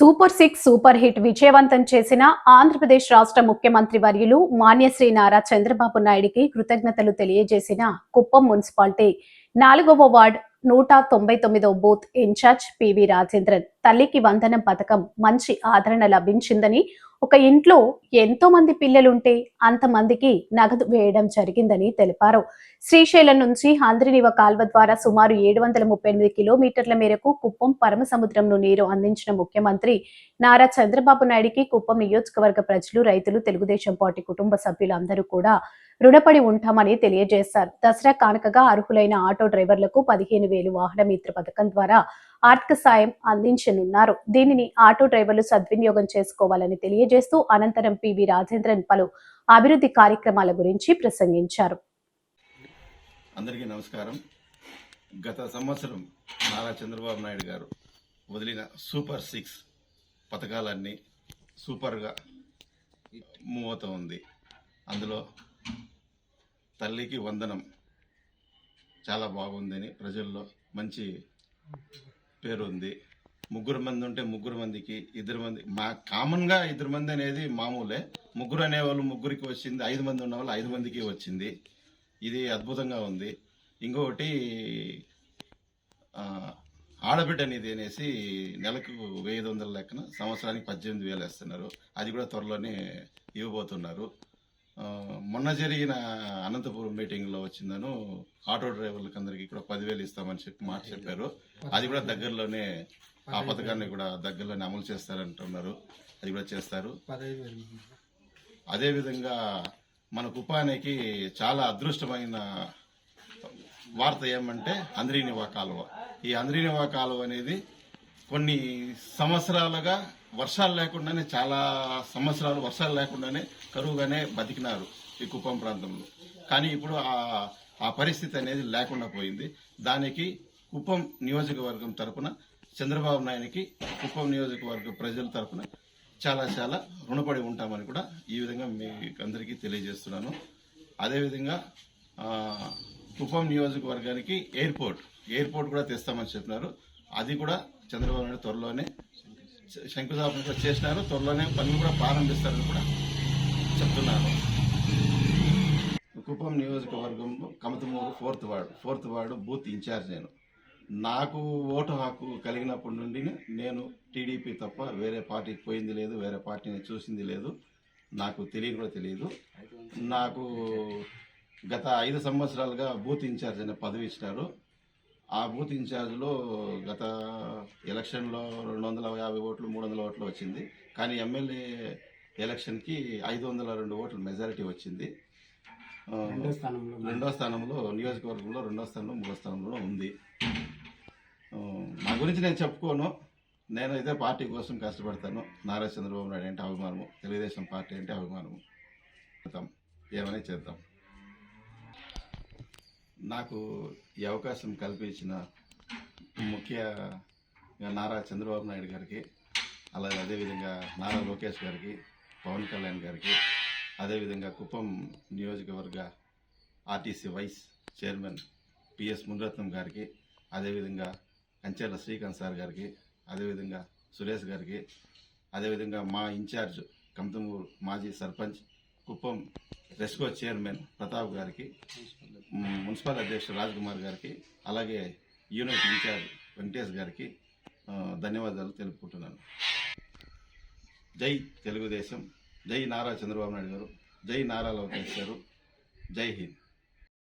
Super six super hit విజయవంతం చేసిన ఆంధ్రప్రదేశ్ రాష్ట్ర ముఖ్యమంత్రి వర్యులు మాన్యశ్రీ నారా చంద్రబాబు నాయుడికి కృతజ్ఞతలు తెలియజేసిన కుప్పం మున్సిపాలిటీ నాలుగవ వార్డ్ నూట తొంభై తొమ్మిదవ బూత్ ఇన్ఛార్జ్ పివి రాజేంద్రన్. తల్లికి వందనం పథకం మంచి ఆదరణ లభించిందని ఒక ఇంట్లో ఎంతో మంది పిల్లలుంటే అంతమందికి నగదు వేయడం జరిగిందని తెలిపారు. శ్రీశైలం నుంచి హంద్రినివ కాల్వ ద్వారా సుమారు ఏడు వందల ముప్పై ఎనిమిది కిలోమీటర్ల మేరకు కుప్పం పరమసముద్రంను నీరు అందించిన ముఖ్యమంత్రి నారా చంద్రబాబు నాయుడికి కుప్పం నియోజకవర్గ ప్రజలు రైతులు తెలుగుదేశం పార్టీ కుటుంబ సభ్యులు అందరూ కూడా రుణపడి ఉంటామని తెలియజేశారు. దసరా కానుకగా అర్హులైన ఆటో డ్రైవర్లకు పదిహేను వేలు వాహన మిత్ర పథకం ద్వారా ఆర్థిక సాయం అందించనున్నారు. దీనిని ఆటో డ్రైవర్లు సద్వినియోగం చేసుకోవాలని తెలియజేస్తూ అనంతరం పివి రాజేంద్రన్ పలు అభివృద్ధి కార్యక్రమాల గురించి ప్రసంగించారు. అందరికీ నమస్కారం. గత సంవత్సరం నారా చంద్రబాబు నాయుడు గారు వదిలిన సూపర్ సిక్స్ పథకాలన్నీ సూపర్గా మూవ్ అవుతూ ఉంది. అందులో తల్లికి వందనం చాలా బాగుందని ప్రజల్లో మంచి పేరు ఉంది ముగ్గురు మంది ఉంటే ముగ్గురు మందికి ఇద్దరు మంది మా కామన్గా ఇద్దరు మంది అనేది మామూలే. ముగ్గురు అనేవాళ్ళు ముగ్గురికి వచ్చింది ఐదు మంది ఉన్న వాళ్ళు ఐదు మందికి వచ్చింది. ఇది అద్భుతంగా ఉంది. ఇంకొకటి ఆడబిడ్డ అనేది అనేసి నెలకు వెయ్యి వందల లెక్కన సంవత్సరానికి పద్దెనిమిది వేలు వేస్తున్నారు. అది కూడా త్వరలోనే ఇవ్వబోతున్నారు. మొన్న జరిగిన అనంతపురం మీటింగ్లో వచ్చిందను. ఆటో డ్రైవర్లకు అందరికీ కూడా పదివేలు ఇస్తామని చెప్పి మాట చెప్పారు. అది కూడా దగ్గరలోనే ఆ పథకాన్ని కూడా దగ్గరలోనే అమలు చేస్తారంటున్నారు. అది కూడా చేస్తారు. అదేవిధంగా మన కుపానికి చాలా అదృష్టమైన వార్త ఏమంటే అంద్రీనివా కాలువ ఈ అంద్రీనివా కాలువ అనేది కొన్ని సంవత్సరాలుగా వర్షాలు లేకుండానే చాలా సంవత్సరాలు వర్షాలు లేకుండానే కరువుగానే బతికినారు ఈ కుప్పం ప్రాంతంలో. కానీ ఇప్పుడు ఆ ఆ పరిస్థితి అనేది లేకుండా పోయింది. దానికి కుప్పం నియోజకవర్గం తరపున చంద్రబాబు నాయుడికి కుప్పం నియోజకవర్గ ప్రజల తరపున చాలా చాలా రుణపడి ఉంటామని కూడా ఈ విధంగా మీకు అందరికీ తెలియజేస్తున్నాను. అదేవిధంగా కుప్పం నియోజకవర్గానికి ఎయిర్పోర్ట్ ఎయిర్పోర్ట్ కూడా తెస్తామని చెప్పినారు. అది కూడా చంద్రబాబు నాయుడు త్వరలోనే శంకుస్థాపన చేసినారు. త్వరలోనే పనులు కూడా ప్రారంభిస్తారని కూడా చెప్తున్నారు. కుప్పం నియోజకవర్గం Kamathamuru fourth ward fourth ward booth incharge నేను. నాకు ఓటు హక్కు కలిగినప్పటి నుండి నేను టీడీపీ తప్ప వేరే పార్టీకి పోయింది లేదు వేరే పార్టీని చూసింది లేదు. నాకు తెలియని కూడా తెలియదు. నాకు గత ఐదు సంవత్సరాలుగా బూత్ ఇన్ఛార్జ్ అనే పదవి ఇచ్చినారు. ఆ బూత్ ఇన్ఛార్జ్లో గత ఎలక్షన్లో రెండు వందల యాభై ఓట్లు మూడు వందల ఓట్లు వచ్చింది. కానీ ఎమ్మెల్యే ఎలక్షన్కి ఐదు వందల రెండు ఓట్లు మెజారిటీ వచ్చింది. రెండో స్థానంలో రెండో స్థానంలో నియోజకవర్గంలో రెండో స్థానంలో మూడో స్థానంలో ఉంది. నా గురించి నేను చెప్పుకోను. నేనైతే పార్టీ కోసం కష్టపడతాను. నారా చంద్రబాబు నాయుడు అంటే అభిమానము. తెలుగుదేశం పార్టీ అంటే అభిమానము. ఏమైనా చేద్దాం? నాకు ఈ అవకాశం కల్పించిన ముఖ్య నారా చంద్రబాబు నాయుడు గారికి అలాగే అదేవిధంగా నారా లోకేష్ గారికి పవన్ కళ్యాణ్ గారికి అదేవిధంగా కుప్పం నియోజకవర్గ RTC vice chairman PS Munaratnam గారికి అదేవిధంగా కంచెల శ్రీకాంత్ సార్ గారికి అదేవిధంగా సురేష్ గారికి అదేవిధంగా మా ఇన్ఛార్జ్ కంతమూరు మాజీ సర్పంచ్ కుప్పం రెస్కో చైర్మన్ ప్రతాప్ గారికి మున్సిపల్ అధ్యక్షుడు రాజ్ కుమార్ గారికి అలాగే యూనిట్ ఇన్ఛార్జ్ వెంకటేష్ గారికి ధన్యవాదాలు తెలుపుకుంటున్నాను. జై తెలుగుదేశం జై నారా చంద్రబాబు నాయుడు గారు జై నారా లోకేష్ గారు జై హింద్.